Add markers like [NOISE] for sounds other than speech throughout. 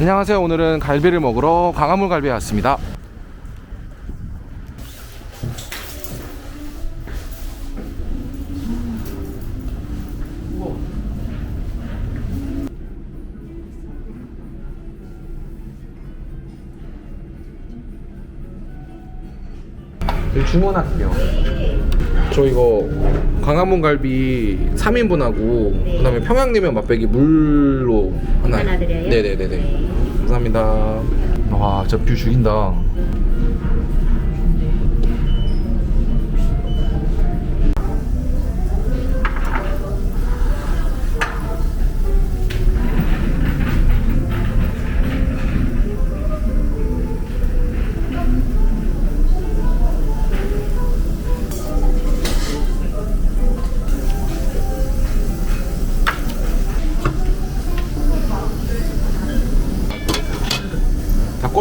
안녕하세요. 오늘은 갈비를 먹으러 광화문 갈비에 왔습니다. 주문할게요. 저 이거 광화문 갈비 3인분하고 그다음에 평양냉면 맛배기 물로 하나. 하나 드려요? 네네네네. 감사합니다. 와, 진짜 뷰 죽인다.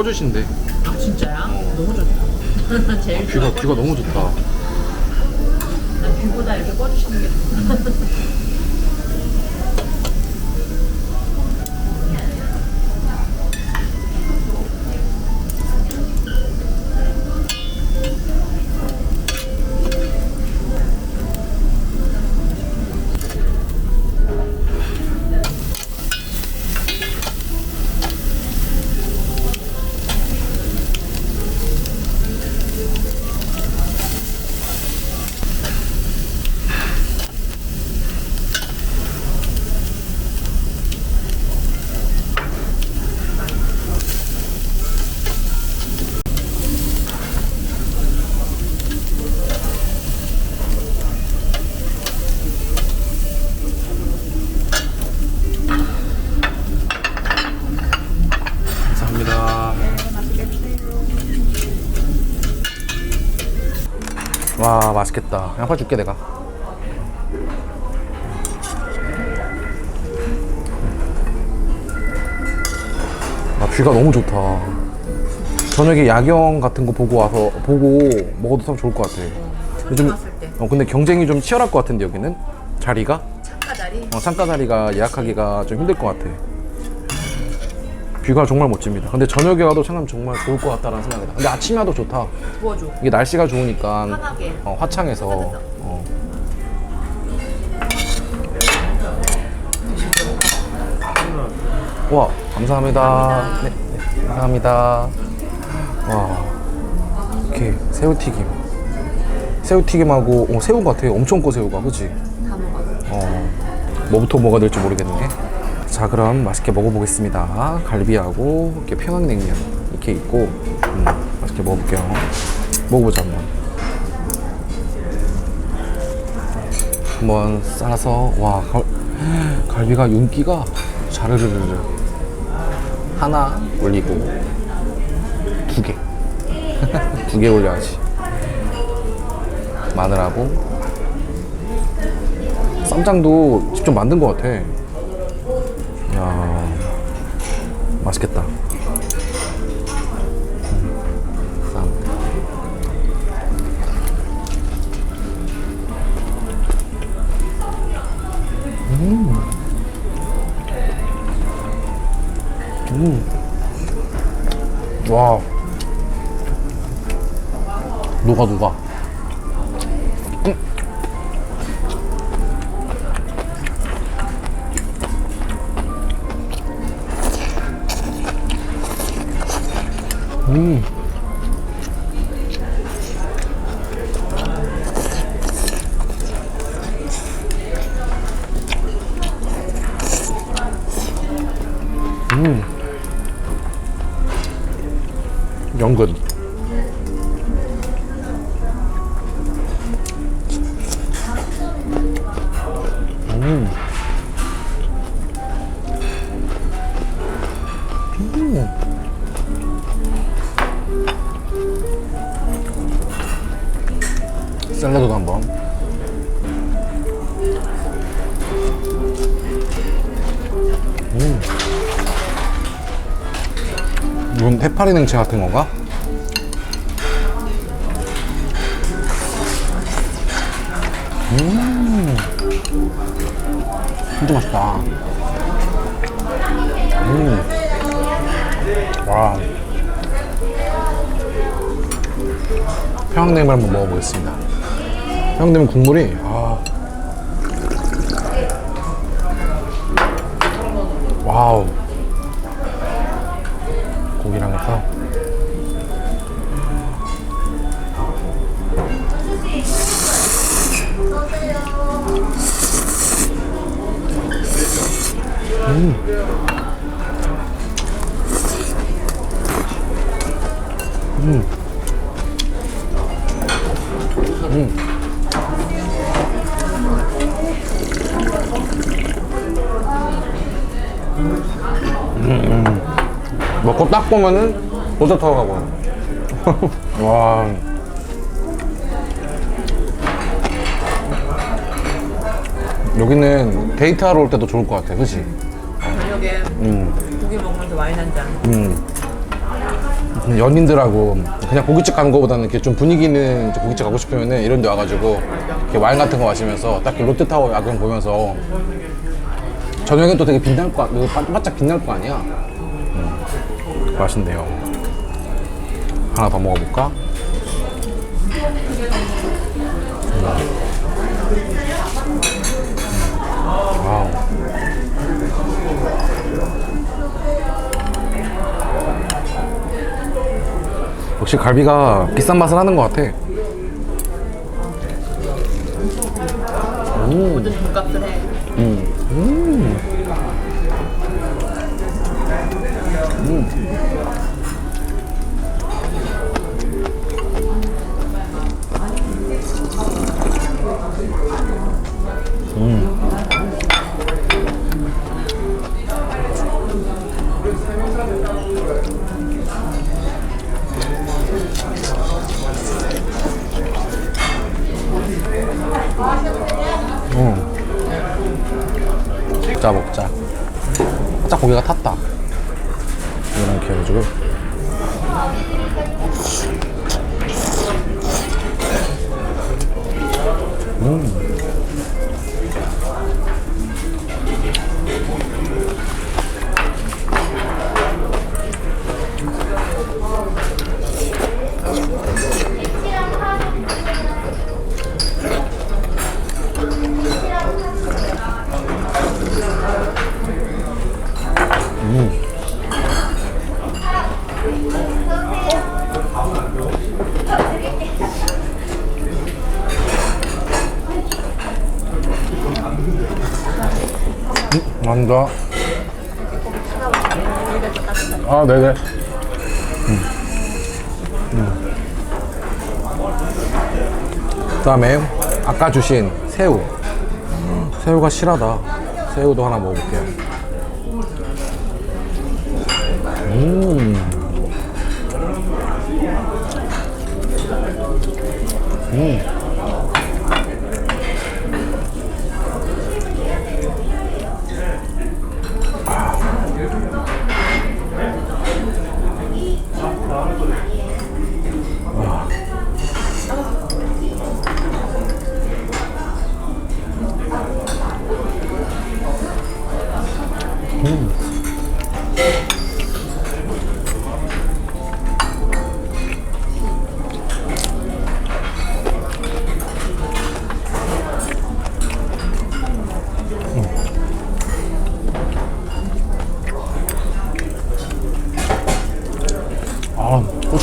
다 꺼주신대. 아 진짜야? 너무 좋다. [LAUGHS] 제일 뷰가 좋아. 뷰가 너무 좋다. 난 뷰보다 이렇게 꺼주시는 게 좋다. [LAUGHS] 맛있겠다. 양파 줄게 내가. 아 뷰가 너무 좋다. 저녁에 야경 같은 거 보고 와서 보고 먹어도 참 좋을 것 같아. 요즘 때. 어 근데 경쟁이 좀 치열할 것 같은데 여기는 자리가 창가 자리. 어, 상가 자리가 예약하기가 좀 힘들 것 같아. 뷰가 정말 멋집니다. 근데 저녁에 와도 참 정말 좋을 것 같다라는 생각이 나. 근데 아침에 와도 좋다. 부어줘. 이게 날씨가 좋으니까 환하게. 어, 화창해서 어. 와 감사합니다. 네, 네, 감사합니다. 와 이렇게 새우튀김 새우튀김하고 어, 새우 같아 엄청 커 새우가 그치? 다 먹어. 어, 뭐부터 먹어야 될지 모르겠네. 자, 그럼 맛있게 먹어보겠습니다. 갈비하고 이렇게 평양냉면 이렇게 있고, 음, 맛있게 먹어볼게요. 먹어보자 한번. 한번 싸서 와 갈, 갈비가 윤기가 자르르르르 하나 올리고 두 개. [LAUGHS] 두 개 올려야지. 마늘하고 쌈장도 직접 만든 것 같아. 녹아 녹아. 음. 음. 샐러드도 한번. 음. 이건 해파리 냉채 같은 건가? 음. 진짜 맛있다. 음. 와. 평양냉면 한번 먹어보겠습니다. 평양냉면 국물이 아. 와우. 딱 보면은 모자타고 가고. [LAUGHS] 와. 여기는 데이트하러 올 때도 좋을 것 같아, 그치? 저녁에 고기 먹으면서 와인 한 잔. 연인들하고 그냥 고깃집 가는 것보다는 이렇게 좀 분위기 있는 고깃집 가고 싶으면 이런 데 와가지고 이렇게 와인 같은 거 마시면서 딱 이렇게 롯데타워 야경 보면서 저녁엔 또 되게 빛날 거, 그 바- 바짝 빛날 거 아니야? 음, 맛있네요. 하나 더 먹어볼까? 음. 역시 갈비가 비싼 맛을 하는 것 같아. 모든 돈값을 해. 먹자 감사합니다. 아, 네네. 음. 음. 그 다음에 아까 주신 새우. 새우가 실하다. 새우도 하나 먹어볼게요. 음. 아,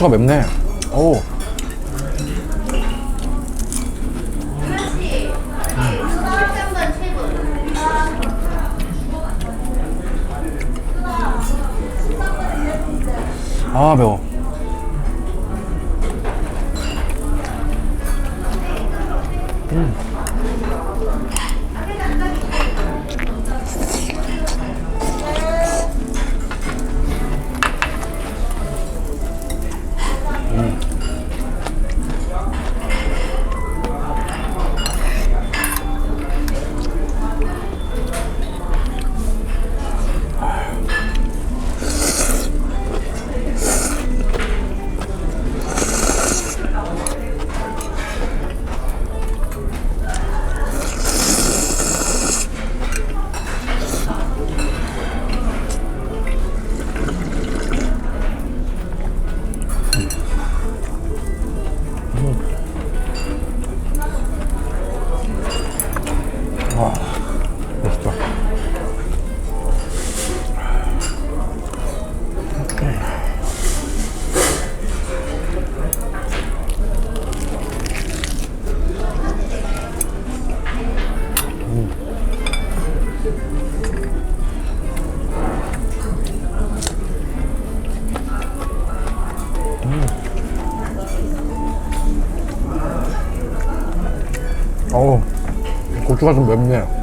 고추가 맵네. 오. 음. 아 매워 음. 어우 고추가 좀 맵네.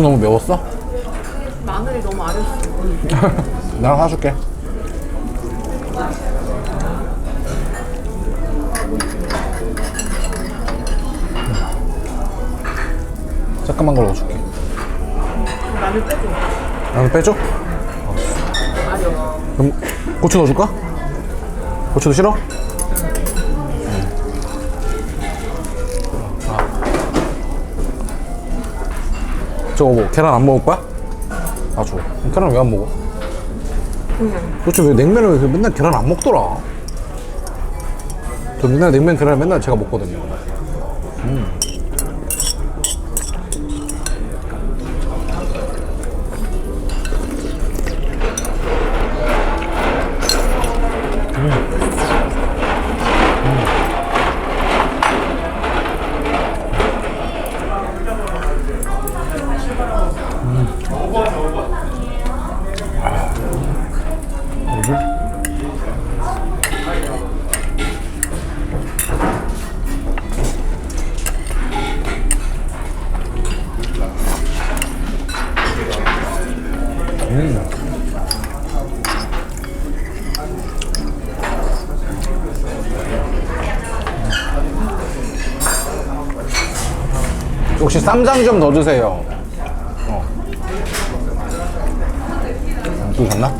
고추 너무 매웠어? 마늘이 너무 아렸어. [LAUGHS] 나랑 사줄게. 잠깐만 걸 넣어줄게. 마늘 빼줘. 나는 빼줘? 아려. 그럼 고추 넣어줄까? 고추도 싫어? 저거 뭐 계란 안 먹을 거야? 아 줘. 계란 왜 안 먹어? 도대체 왜 냉면을 왜 맨날 계란 안 먹더라? 저 맨날 냉면 계란 맨날 제가 먹거든요. 음. 쌈장 좀 넣어주세요. 어. 안 뚜셨나?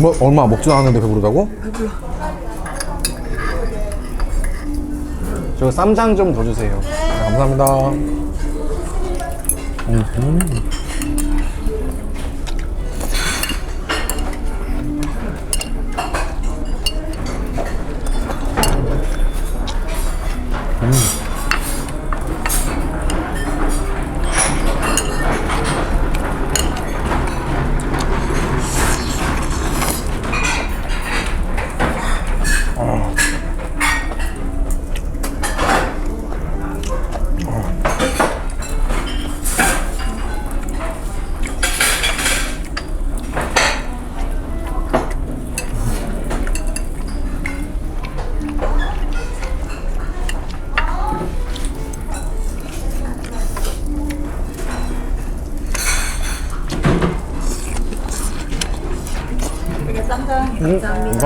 얼마, 얼마 먹지도 않았는데 배부르다고? 배불러. 저 쌈장 좀 더 주세요. 네, 감사합니다. 음. 음,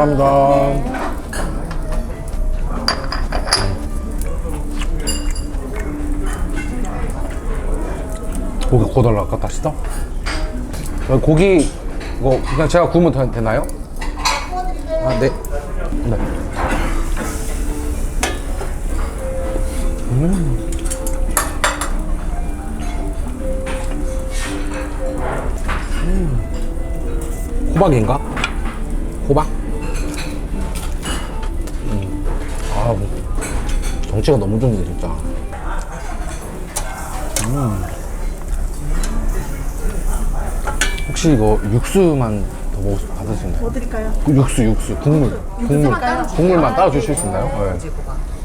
감사합니다. 고기 구워달라 아까 다시 더? 어, 고기 이거 그냥 제가 구우면 되- 되나요? 아, 네. 네. 음. 호박인가? 정치가 너무 좋네 진짜. 음. 혹시 이거 육수만 더 먹을 수 받을 수 있나요? 뭐 드릴까요? 그 육수 육수 국물 국물 국물만 따로 주실 수 있나요? 네.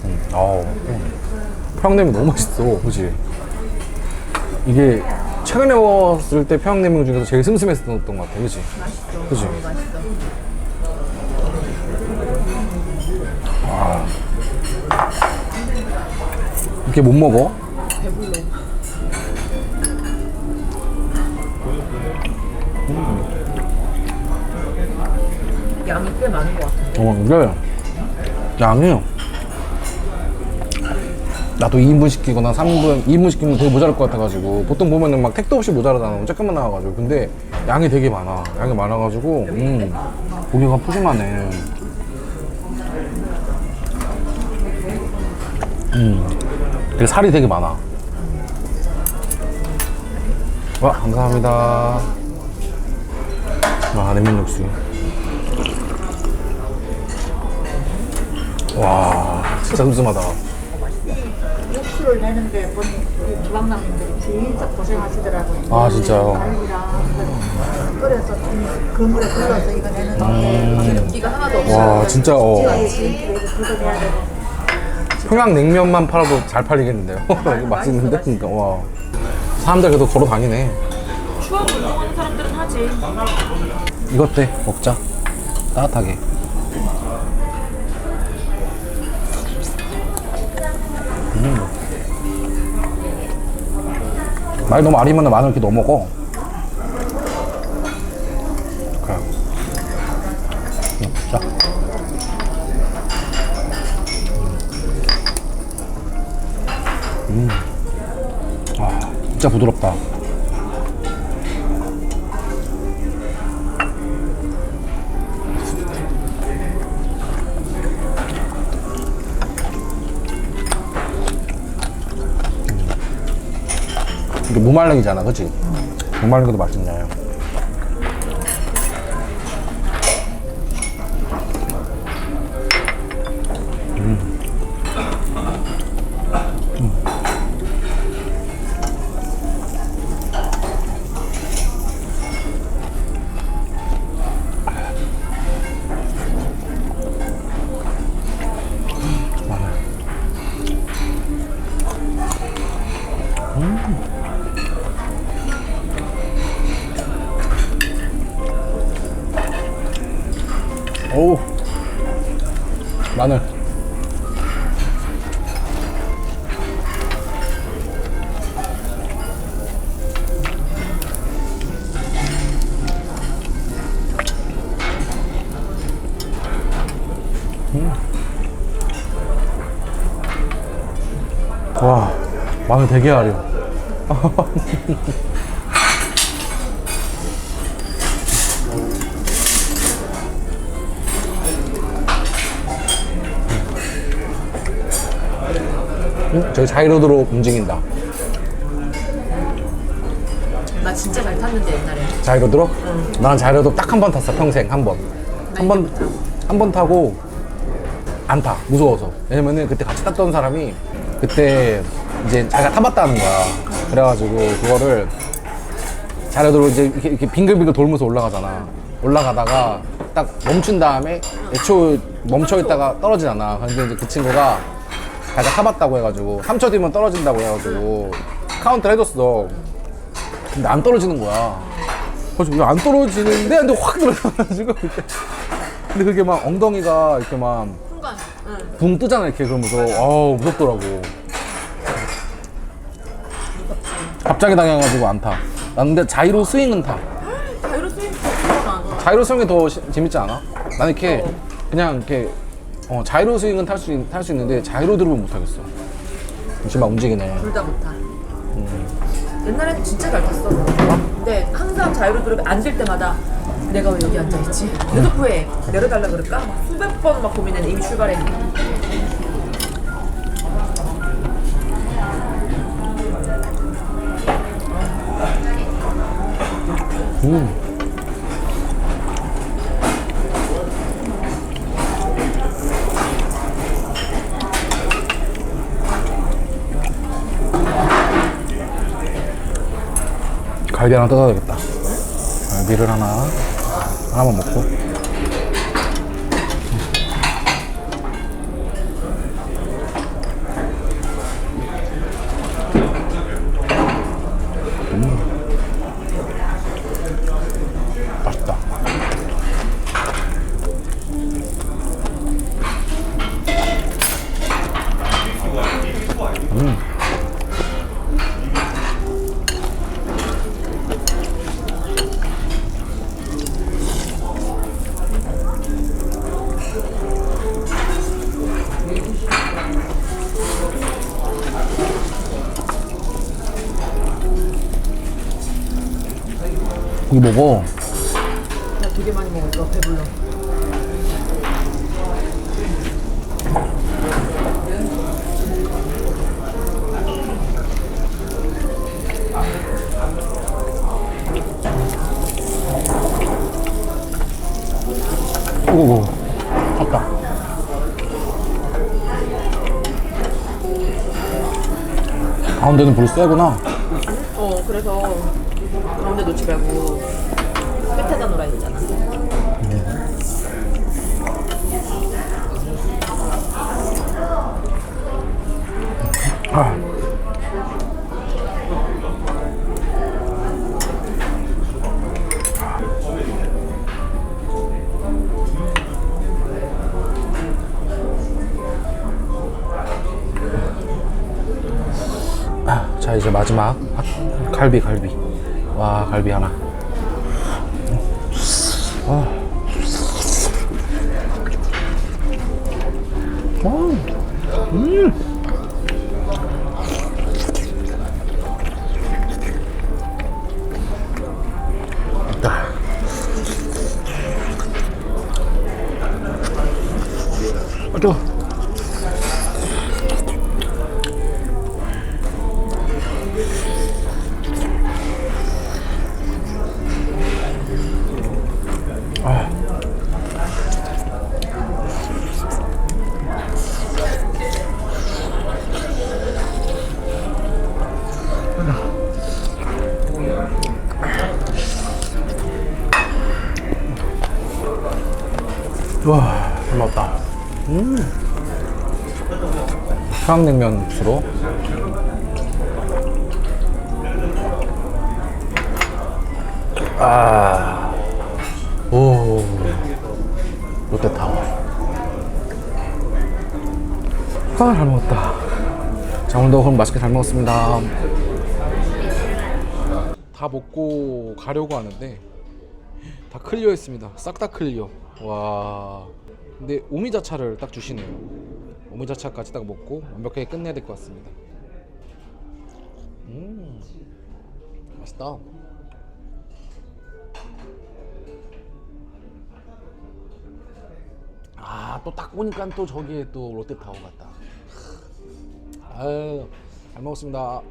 음. 어. 평양냉면 너무 맛있어, 그지? 이게 최근에 먹었을 때 평양냉면 중에서 제일 슴슴했었던 것 같아, 그지? 맛있어. 그지? 맛있어. 이렇게 못 먹어? 배불러. 양이 꽤 많은 것 같아. 어, 이게 양이 나도 2인분 시키거나 3인분, 2인분 시키면 되게 모자랄 것 같아가지고 보통 보면은 막 택도 없이 모자라잖아. 조금만 나와가지고. 근데 양이 되게 많아. 양이 많아가지고 음, 고기가 푸짐하네. 음, 되게 살이 되게 많아. 와, 감사합니다. 와, 냉면 육수. 와, 진짜 슴슴하다. 육수를 내는데 우리 주방장님들이 진짜 고생하시더라고요. 아, 진짜요? 갈비랑 끓여서 좀 그물에 불러서 이거 내는 게 기가 하나도 없어. 와, 진짜, 어. 그래도 그거 내야 되고 평양 냉면만 팔아도 잘 팔리겠는데요? 이거 [LAUGHS] 맛있는데? 그러니까, 와. 사람들 그래도 걸어 다니네. 추억 운동하는 사람들은 하지. 이것 때 먹자. 따뜻하게. 음. 많이 너무 아리면 마늘 이렇게 넣어 먹어. 진짜 부드럽다. 이게 무말랭이잖아, 그치? 무말랭이도 맛있네. 와, 마늘 되게 아려. [LAUGHS] 응? 저기 자이로드로 움직인다. 나 진짜 잘 탔는데 옛날에. 자이로드로? 나는 자이로드 딱 한 번 탔어 평생 한 번. 한 번 한 번 타고 안 타. 무서워서. 왜냐면은 그때 같이 탔던 사람이 그때 이제 자기가 타봤다는 거야. 그래가지고 그거를 자이로드로 이제 이렇게, 이렇게 빙글빙글 돌면서 올라가잖아. 올라가다가 딱 멈춘 다음에 애초 멈춰 있다가 떨어지잖아. 근데 이제 그 친구가 자기가 타봤다고 해가지고 3초 뒤면 떨어진다고 해가지고 카운트를 해줬어. 근데 안 떨어지는 거야. 그래서 왜안 떨어지는데? 근데 확 들어가가지고 그때. 근데 그게 막 엉덩이가 이렇게 막 순간. 응. 붕 뜨잖아 이렇게 그러면서 아우 무섭더라고. 갑자기 당해가지고 안 타. 난 근데 자이로 스윙은 타. 자유로 스윙 좋구나. 자이로 스윙이 더 시- 재밌지 않아? 나는 이렇게 그냥 이렇게 어, 자이로 스윙은 탈 수 탈 수 있는데 자이로 드롭은 못 하겠어. 지금 막 움직이네. 둘다못 타. 옛날에는 진짜 잘 탔어. 근데 항상 자유로 드롭이 앉을 때마다 내가 왜 여기 앉아있지? 휴대폰에 내려달라 그럴까? 막 수백 번 막 고민해 이미 출발했네 음. 갈비 하나 뜯어야겠다. 아, 갈비를 하나. 하나만 먹고. 먹어. 나 되게 많이 먹었어. 배불러. 오고 컸다. 가운데는 불이 세구나. 어, 그래서 가운데 놓지 말고 끝에다 놓아야 되잖아. 아. 아, 자 이제 마지막 아, 갈비 갈비 와 갈비 하나 와. 음. 있다. 평양냉면 주로. 아, 오, 롯데타워. 아, 잘 먹었다. 자, 오늘도 그럼 맛있게 잘 먹었습니다. 다 먹고 가려고 하는데 다 클리어 했습니다. 싹 다 클리어. 와. 근데 오미자차를 딱 주시네요. 오미자차까지 딱 먹고 완벽하게 끝내야 될 것 같습니다. 음. 맛있다. 아, 또 딱 보니까 또 저기에 또 롯데타워 같다. 아유, 잘 먹었습니다.